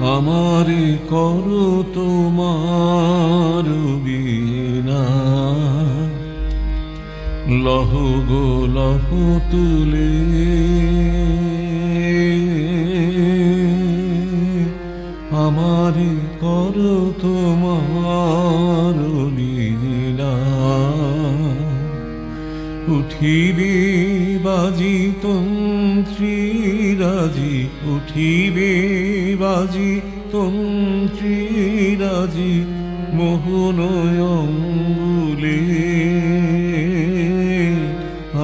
আমারে করো তোমার বিনা। লহ গো লহ তুলে। আমারে করো তোমার লীলা উঠিবে বাজি তন্ত্রী রাজি, উঠিবে বাজি তন্ত্রী রাজি, মোহনয়ঙ্গুলে।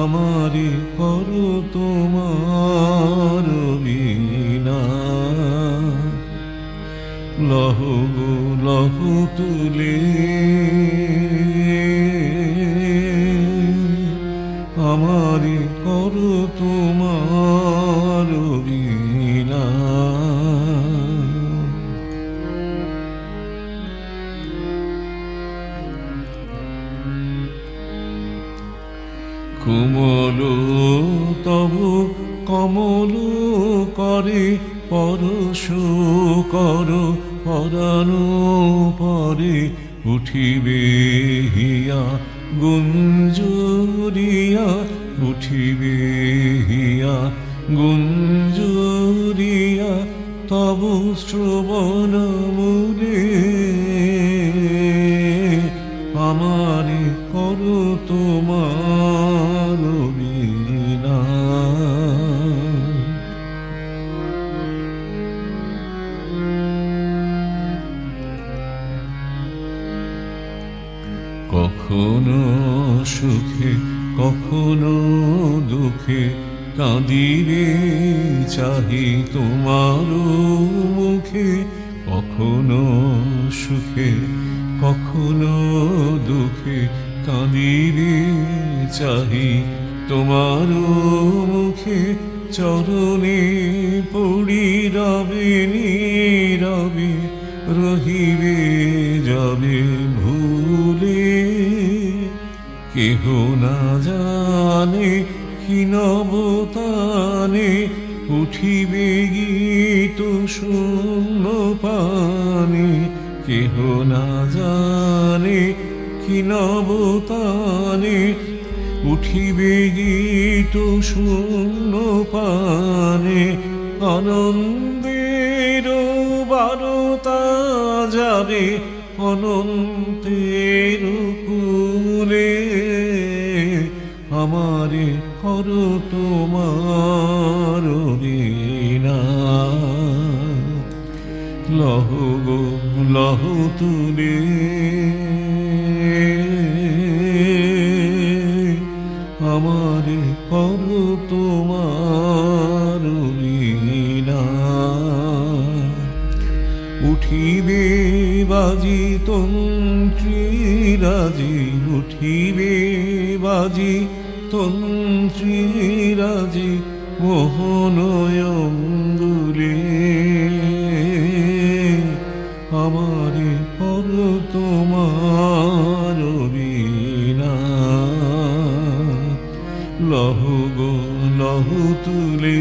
আমারে করো তোমার বিনা লহ লহ তুলে। তোমার বিনা। কুমল তব কমল করে পরশ কর পরানো পরে উঠিবে হিয়া গুঞ্জরিয়া উঠিবে হিয়া গুঞ্জরিয়া তব শ্রবণ মুরে আমারে করো তোমার কখনো সুখে, কখনো দুঃখে কাঁদিবে চাহি তোমার মুখে। কখনো সুখে, কখনো দুঃখে কাঁদিবে চাহি তোমার মুখে। চরণে পড়ি রবে নীরবে, রহিবে যাবে কেহ না জানে কি নবতানে উঠিবে গীত শূন্য পানে। কেহ না জানে কি নবতানে উঠিবে গীত শূন্য পানে। আনন্দের বারতা যাবে অনন্তের কুলে আমারে করো তোমার লহ গো, লহ তুলে। আমারে করো তোমার উঠিবে বাজি তন্ত্রী, রাজি। উঠিবে বাজি তন্ত্রী মোহনয়ঙ্গুলি আমারে পর তোমার লহ গো লহ তুলে।